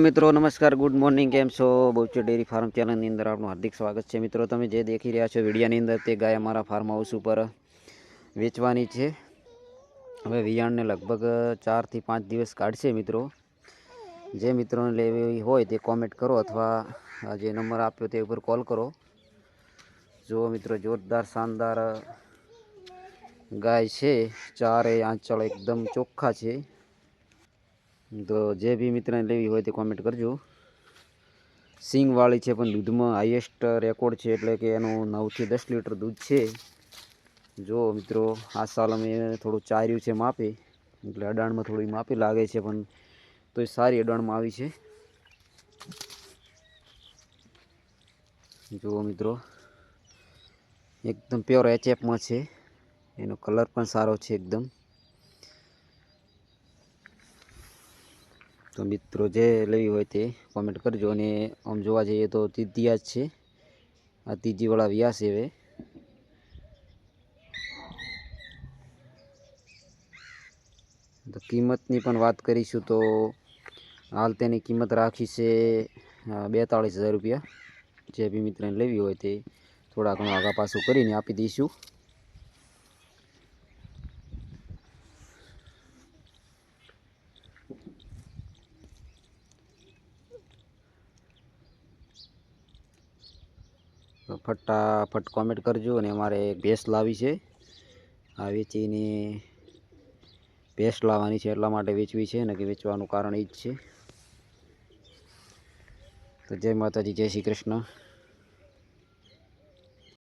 મિત્રો, નમસ્કાર, good morning, કેમ છો? બહુચર ડેરી ફાર્મ ચેનલની અંદર આપનું હાર્દિક સ્વાગત છે. મિત્રો, તમે જે દેખી રહ્યા છો વિડીયાની અંદર, તે ગાય અમારા ફાર્મ હાઉસ ઉપર વેચવાની છે. હવે વિયાણને લગભગ ચારથી પાંચ દિવસ કાઢશે મિત્રો. જે મિત્રોને લેવી હોય તે કોમેન્ટ કરો અથવા જે નંબર આપ્યો તે ઉપર કોલ કરો. જો મિત્રો, જોરદાર, શાનદાર ગાય છે. ચારે આંચળ એકદમ ચોખ્ખા છે. તો જે બી મિત્રને લેવી હોય તે કોમેન્ટ કરજો. સિંગવાળી છે પણ દૂધમાં હાઈએસ્ટ રેકોર્ડ છે એટલે કે એનું નવથી દસ લીટર દૂધ છે. જો મિત્રો, આ સાલ અમે થોડું ચાર્યું છે માપે, એટલે અડાણમાં થોડી માપી લાગે છે પણ તોય સારી અડાણમાં આવી છે. જુઓ મિત્રો, એકદમ પ્યોર એચએફમાં છે. એનો કલર પણ સારો છે એકદમ. તો મિત્રો જે લેવી હોય તે કોમેન્ટ કરજો અને આમ જોવા જઈએ તો તીતિયા જ છે. આ તીજીવાળા વ્યાસ હવે. તો કિંમતની પણ વાત કરીશું તો હાલ તેની કિંમત રાખી છે બેતાળીસ હજાર રૂપિયા. જે બી મિત્રને લેવી હોય તે થોડા ઘણું આગા પાછું કરીને આપી દઈશું તો ફટાફટ કોમેન્ટ કરજો અને અમારે ભેંસ લાવી છે. આ વેચીને ભેંસ લાવવાની છે એટલા માટે વેચવી છે ને કે વેચવાનું કારણ એ જ છે. તો જય માતાજી, જય શ્રી કૃષ્ણ.